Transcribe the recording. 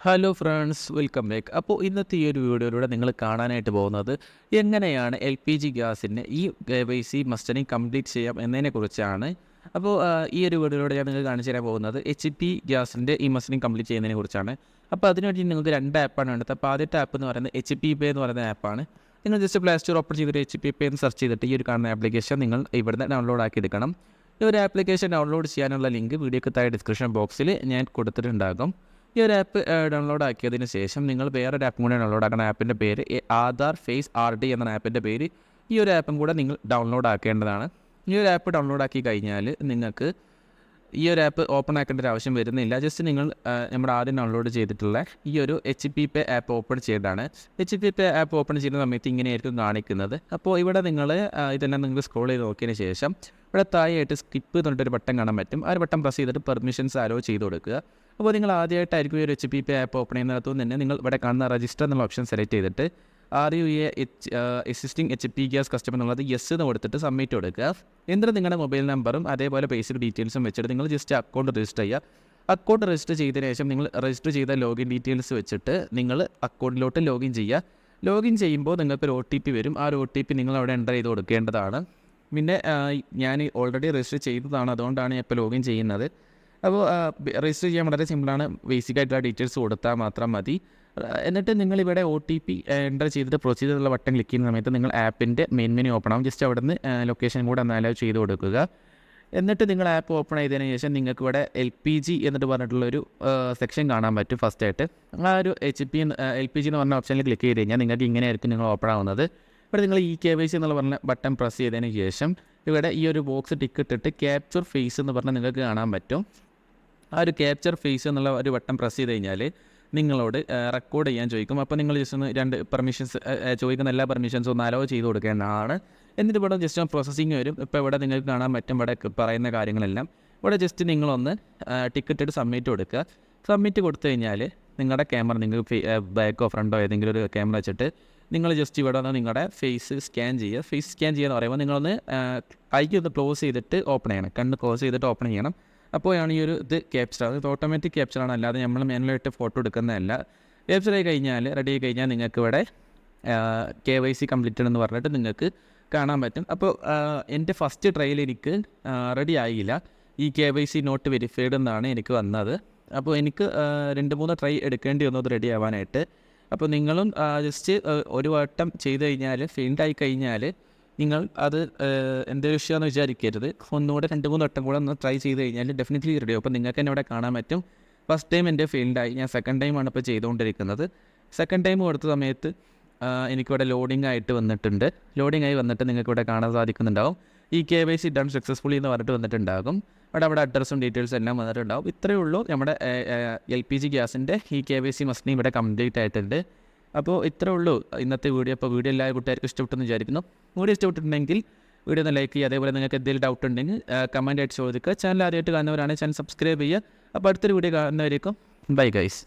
Hello friends welcome back അപ്പോൾ ഇന്നത്തെ ഈ ഒരു വീഡിയോയിലൂടെ നിങ്ങൾ കാണാനായിട്ട് പോകുന്നത് എങ്ങനെയാണ് എൽ പി ജി ഗ്യാസിന്റെ ഈ K Y C mustering complete ചെയ്യാം എന്നതിനെക്കുറിച്ചാണ് അപ്പോൾ ഈ ഒരു വീഡിയോയിലൂടെ ഞാൻ നിങ്ങൾ കാണിച്ചു തരാൻ പോകുന്നത് എച്ച് പി ഗ്യാസിന്റെ ഈ മസ്റ്ററിങ് കംപ്ലീറ്റ് ചെയ്യുന്നതിനെ കുറിച്ചാണ്. അപ്പോൾ അതിനുവേണ്ടി നിങ്ങൾക്ക് രണ്ട് ആപ്പാണ് വേണ്ടത്. അപ്പോൾ ആദ്യത്തെ ആപ്പ് എന്ന് പറയുന്നത് എച്ച് പി പേ എന്ന് പറയുന്ന ആപ്പാണ് നിങ്ങൾ ജസ്റ്റ് പ്ലേ സ്റ്റോർ ഓപ്പൺ ചെയ്തിട്ട് എച്ച് പി പേ എന്ന് സെർച്ച് ചെയ്തിട്ട് ഈ ഒരു കാണുന്ന ആപ്ലിക്കേഷൻ നിങ്ങൾ ഇവിടുന്ന് ഡൗൺലോഡ് ആക്കി എടുക്കണം. ഈ ഒരു ആപ്ലിക്കേഷൻ ഡൗൺലോഡ് ചെയ്യാനുള്ള ലിങ്ക് വീഡിയോക്ക് താഴെ ഡിസ്ക്രിപ്ഷൻ ബോക്സിൽ ഞാൻ കൊടുത്തിട്ടുണ്ടാകും. ഈ ഒരു ആപ്പ് ഡൗൺലോഡ് ആക്കിയതിന് ശേഷം നിങ്ങൾ വേറൊരു ആപ്പും കൂടെ ഡൗൺലോഡ് ആക്കുന്ന ആപ്പിന്റെ പേര് ആധാർ ഫേസ് ആർ ഡി എന്ന ആപ്പിന്റെ പേര് ഈ ഒരു ആപ്പും കൂടെ നിങ്ങൾ ഡൗൺലോഡ് ആക്കേണ്ടതാണ്. ഈ ഒരു ആപ്പ് ഡൗൺലോഡ് ആക്കി കഴിഞ്ഞാൽ നിങ്ങൾക്ക് ഈ ഒരു ആപ്പ് ഓപ്പൺ ആക്കേണ്ട ഒരു ആവശ്യം വരുന്നില്ല. ജസ്റ്റ് നിങ്ങൾ നമ്മുടെ ആദ്യം ഡൗൺലോഡ് ചെയ്തിട്ടുള്ള ഈ ഒരു H P pay app open ചെയ്തതാണ് H P pay app open ചെയ്യുന്ന സമയത്ത് ഇങ്ങനെയായിരിക്കും കാണിക്കുന്നത്. അപ്പോൾ ഇവിടെ നിങ്ങൾ ഇതെല്ലാം നിങ്ങൾ സ്ക്രോൾ ചെയ്ത് നോക്കിയതിന് ശേഷം ഇവിടെ താഴെയായിട്ട് സ്കിപ്പ് എന്നിട്ടൊരു ബട്ടൺ കാണാൻ പറ്റും. ആ ഒരു ബട്ടൺ പ്രസ് ചെയ്തിട്ട് പെർമിഷൻസ് ആരോ ചെയ്ത് കൊടുക്കുക. അപ്പോൾ നിങ്ങൾ ആദ്യമായിട്ടായിരിക്കും ഈ ഒരു H P P app open ചെയ്യുന്നതിനകത്തു തന്നെ നിങ്ങൾ ഇവിടെ കാണുന്ന രജിസ്റ്റർ എന്നുള്ള ഓപ്ഷൻ സെലക്ട് ചെയ്തിട്ട് R U A H existing H P gas customer എന്നുള്ളത് യെസ് എന്ന് കൊടുത്തിട്ട് സബ്മിറ്റ് കൊടുക്കുക. എന്നിട്ട് നിങ്ങളുടെ മൊബൈൽ നമ്പറും അതേപോലെ ബേസിക് ഡീറ്റെയിൽസും വെച്ചിട്ട് നിങ്ങൾ ജസ്റ്റ് അക്കൗണ്ട് രജിസ്റ്റർ ചെയ്യുക. അക്കൗണ്ട് രജിസ്റ്റർ ചെയ്തതിന് ശേഷം നിങ്ങൾ രജിസ്റ്റർ ചെയ്ത ലോഗിൻ ഡീറ്റെയിൽസ് വെച്ചിട്ട് നിങ്ങൾ അക്കൗണ്ടിലോട്ട് ലോഗിൻ ചെയ്യുക. ലോഗിൻ ചെയ്യുമ്പോൾ നിങ്ങൾക്ക് ഒരു ഒ ടി പി വരും. ആ ഒരു ഒ ടി പി നിങ്ങൾ അവിടെ എന്റർ ചെയ്ത് കൊടുക്കേണ്ടതാണ്. പിന്നെ ഞാൻ ഓൾറെഡി രജിസ്റ്റർ ചെയ്തതാണ്. അതുകൊണ്ടാണ് ഞാൻ ഇപ്പോൾ ലോഗിൻ ചെയ്യുന്നത്. അപ്പോൾ രജിസ്റ്റർ ചെയ്യാൻ വളരെ സിമ്പിളാണ് ബേസിക് ആയിട്ടുള്ള ഡീറ്റെയിൽസ് കൊടുത്താൽ മാത്രം മതി. എന്നിട്ട് നിങ്ങൾ ഇവിടെ ഒ ടി പി എന്റർ ചെയ്തിട്ട് പ്രൊസീജർ ഉള്ള ബട്ടൺ ക്ലിക്ക് ചെയ്യുന്ന സമയത്ത് നിങ്ങൾ ആപ്പിന്റെ മെയിൻ മെനു ഓപ്പൺ ആവും. ജസ്റ്റ് അവിടെ നിന്ന് ലൊക്കേഷൻ കൂടെ ഒന്ന് അലോ ചെയ്ത് കൊടുക്കുക. എന്നിട്ട് നിങ്ങൾ ആപ്പ് ഓപ്പൺ ചെയ്തതിന് ശേഷം നിങ്ങൾക്ക് ഇവിടെ എൽ പി ജി എന്നിട്ട് പറഞ്ഞിട്ടുള്ളൊരു സെക്ഷൻ കാണാൻ പറ്റും ഫസ്റ്റ് ആയിട്ട്. ആ ഒരു H P L P G എന്ന് പറഞ്ഞ ഓപ്ഷനിൽ ക്ലിക്ക് ചെയ്ത് കഴിഞ്ഞാൽ നിങ്ങൾക്ക് ഇങ്ങനെയായിരിക്കും നിങ്ങൾ ഓപ്പൺ ആവുന്നത്. ഇവിടെ നിങ്ങൾ ഈ കെ വൈ സി എന്നുള്ള പറഞ്ഞ ബട്ടൺ പ്രസ് ചെയ്തതിന് ശേഷം ഇവിടെ ഈ ഒരു ബോക്സ് ടിക്ക് ഇട്ടിട്ട് ക്യാപ്ചർ ഫേസ് എന്ന് പറഞ്ഞാൽ നിങ്ങൾക്ക് കാണാൻ പറ്റും. ആ ഒരു ക്യാപ്ചർ ഫേസ് എന്നുള്ള ഒരു വട്ടം പ്രസ് ചെയ്ത് കഴിഞ്ഞാൽ നിങ്ങളോട് റെക്കോർഡ് ചെയ്യാൻ ചോദിക്കും. അപ്പോൾ നിങ്ങൾ ജസ്റ്റ് ഒന്ന് രണ്ട് പെർമിഷൻസ് ചോദിക്കുന്ന എല്ലാ പെർമിഷൻസും ഒന്ന് അലോ ചെയ്ത് കൊടുക്കേണ്ടതാണ്. എന്നിട്ട് ഇവിടെ ജസ്റ്റ് പ്രോസസ്സിങ് വരും. ഇപ്പോൾ ഇവിടെ നിങ്ങൾക്ക് കാണാൻ പറ്റും ഇവിടെ പറയുന്ന കാര്യങ്ങളെല്ലാം. ഇവിടെ ജസ്റ്റ് നിങ്ങളൊന്ന് ടിക്കറ്റ് സബ്മിറ്റ് കൊടുക്കുക. സബ്മിറ്റ് കൊടുത്തു കഴിഞ്ഞാൽ നിങ്ങളുടെ ക്യാമറ നിങ്ങൾക്ക് ബാക്കോ ഫ്രണ്ടോ ഏതെങ്കിലും ഒരു ക്യാമറ വെച്ചിട്ട് നിങ്ങൾ ജസ്റ്റ് ഇവിടെ നിന്ന് നിങ്ങളുടെ ഫേസ് സ്കാൻ ചെയ്യുക. ഫേസ് സ്കാൻ ചെയ്യുക എന്ന് പറയുമ്പോൾ നിങ്ങളൊന്ന് കൈ ഒന്ന് ക്ലോസ് ചെയ്തിട്ട് ഓപ്പൺ ചെയ്യണം. കണ്ണ് ക്ലോസ് ചെയ്തിട്ട് ഓപ്പൺ ചെയ്യണം. അപ്പോഴാണ് ഈ ഒരു ഇത് ക്യാപ്ചർ അത് ഓട്ടോമാറ്റിക് ക്യാപ്ചറാണ് അല്ലാതെ നമ്മൾ മാനുവലായിട്ട് ഫോട്ടോ എടുക്കുന്നതല്ല. ക്യാപ്ചർ ആയി കഴിഞ്ഞാൽ റെഡി ആയി കഴിഞ്ഞാൽ നിങ്ങൾക്ക് ഇവിടെ കെ വൈ സി കംപ്ലീറ്റഡ് എന്ന് പറഞ്ഞിട്ട് നിങ്ങൾക്ക് കാണാൻ പറ്റും. അപ്പോൾ എന്റെ ഫസ്റ്റ് ട്രയൽ എനിക്ക് റെഡി ആയില്ല. ഈ K Y C not verified എന്നാണ് എനിക്ക് വന്നത്. അപ്പോൾ എനിക്ക് രണ്ട് മൂന്ന് ട്രൈ എടുക്കേണ്ടി വന്നു അത് റെഡി ആവാനായിട്ട്. അപ്പോൾ നിങ്ങളും ജസ്റ്റ് ഒരു വട്ടം ചെയ്ത് കഴിഞ്ഞാൽ ഫെയിൽഡ് ആയി കഴിഞ്ഞാൽ നിങ്ങൾ അത് എന്തൊരു വിഷയമാണെന്ന് വിചാരിക്കരുത്. ഒന്നുകൂടെ രണ്ട് മൂന്ന് വട്ടം കൂടെ ഒന്ന് ട്രൈ ചെയ്ത് കഴിഞ്ഞാൽ ഡെഫിനറ്റ്ലി റെഡി അപ്പോൾ നിങ്ങൾക്ക് തന്നെ അവിടെ കാണാൻ പറ്റും. ഫസ്റ്റ് ടൈം എന്റെ ഫീൽഡായി ഞാൻ സെക്കൻഡ് ടൈമാണ് ഇപ്പോൾ ചെയ്തുകൊണ്ടിരിക്കുന്നത്. സെക്കൻഡ് ടൈം കൊടുത്ത സമയത്ത് എനിക്കിവിടെ ലോഡിംഗ് ആയിട്ട് വന്നിട്ടുണ്ട്. ലോഡിംഗ് ആയി വന്നിട്ട് നിങ്ങൾക്ക് ഇവിടെ കാണാൻ സാധിക്കുന്നുണ്ടാവും. ഈ K Y C done successfully എന്ന് പറഞ്ഞിട്ട് വന്നിട്ടുണ്ടാകും. അവിടെ അവിടെ അഡ്രസ്സും ഡീറ്റെയിൽസ് എല്ലാം വന്നിട്ടുണ്ടാകും ഇത്രയേ ഉള്ളൂ. നമ്മുടെ എൽ പി ജി ഗ്യാസിന്റെ ഈ കെ വൈ സി മസ്റ്റിനി ഇവിടെ കംപ്ലീറ്റ് ആയിട്ടുണ്ട്. അപ്പോൾ ഇത്രേ ഉള്ളൂ ഇന്നത്തെ വീഡിയോ. അപ്പോൾ വീഡിയോ എല്ലാ കൂട്ടുകാർക്കും ഇഷ്ടപ്പെട്ടെന്ന് വിചാരിക്കുന്നു. വീഡിയോ ഇഷ്ടപ്പെട്ടിട്ടുണ്ടെങ്കിൽ വീഡിയോ ഒന്ന് ലൈക്ക് ചെയ്യുക. അതേപോലെ നിങ്ങൾക്ക് എന്തെങ്കിലും ഡൗട്ട് ഉണ്ടെങ്കിൽ കമന്റ് ആയിട്ട് ചോദിക്കുക. ചാനൽ ആദ്യമായിട്ട് കാണുന്നവരാണെങ്കിൽ ചാനൽ സബ്സ്ക്രൈബ് ചെയ്യുക. അപ്പോൾ അടുത്തൊരു വീഡിയോ കാണുന്നവരേക്കും. Bye guys